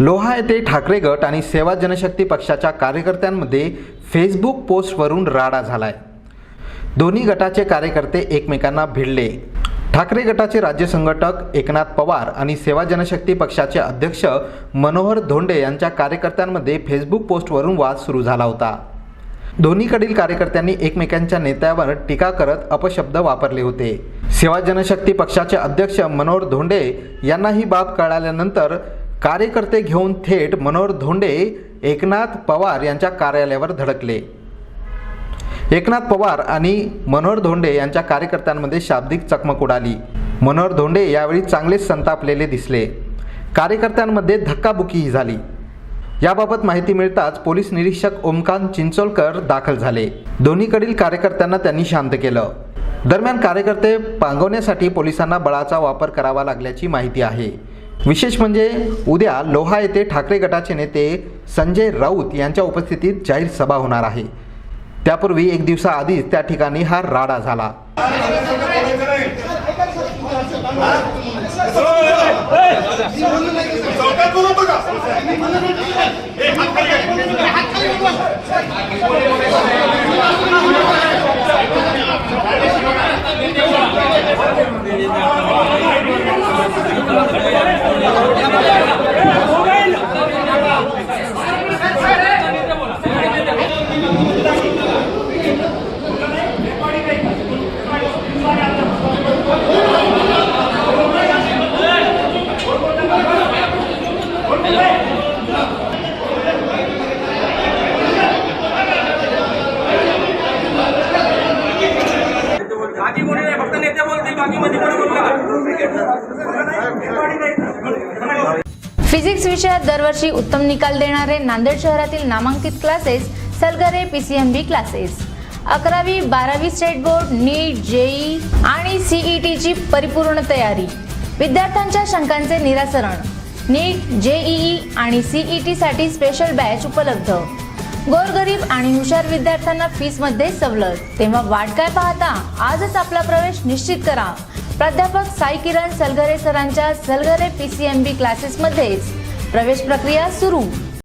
लोहा येथे ठाकरे गट आणि सेवा जनशक्ती पक्षाच्या कार्यकर्त्यांमध्ये फेसबुक पोस्टवरून राडा झालाय. दोन्ही गटाचे कार्यकर्ते एकमेकांना भिडले. ठाकरे गटाचे राज्य संघटक एकनाथ पवार आणि सेवा जनशक्ती पक्षाचे अध्यक्ष मनोहर धोंडे यांच्या कार्यकर्त्यांमध्ये फेसबुक पोस्टवरून वाद सुरू झाला होता. दोन्हीकडील कार्यकर्त्यांनी एकमेकांच्या नेत्यावर टीका करत अपशब्द वापरले होते. सेवा जनशक्ती पक्षाचे अध्यक्ष मनोहर धोंडे यांना ही बाब कळाल्यानंतर कार्यकर्ते घेऊन थेट मनोहर धोंडे एकनाथ पवार यांच्या कार्यालयावर धडकले. एकनाथ पवार आणि मनोहर धोंडे यांच्या कार्यकर्त्यांमध्ये शाब्दिक चकमक उडाली. मनोहर धोंडे यावेळी चांगलेच संतापलेले दिसले. कार्यकर्त्यांमध्ये धक्काबुक्कीही झाली. याबाबत माहिती मिळताच पोलीस निरीक्षक ओमकांत चिंचोलकर दाखल झाले. दोन्हीकडील कार्यकर्त्यांना त्यांनी शांत केलं. दरम्यान कार्यकर्ते पांगवण्यासाठी पोलिसांना बळाचा वापर करावा लागल्याची माहिती आहे. विशेष म्हणजे उद्या लोहा येथे ठाकरे गटाचे नेते संजय राऊत यांच्या उपस्थितीत जाहीर सभा होणार आहे. त्यापूर्वी एक दिवसाआधीच त्या ठिकाणी हा राडा झाला. फिजिक्स विषयात दरवर्षी उत्तम निकाल देणारे नांदेड शहरातील नामांकित क्लासेस सलगरे पीसीएमबी क्लासेस अकरावी बारावी स्टेट बोर्ड नीट जेई आणि सीईटीची परिपूर्ण तयारी. विद्यार्थ्यांच्या शंकांचे निराकरण नीट जेईई आणि सीईटी साठी स्पेशल बॅच उपलब्ध. गोरगरीब आणि हुशार विद्यार्थ्यांना फीसमध्ये सवलत. तेव्हा वाट काय पाहता? आजच आपला प्रवेश निश्चित करा. प्राध्यापक साई किरण सलगरे सरांच्या सलगरे पीसीएमबी क्लासेसमध्येच प्रवेश प्रक्रिया सुरू.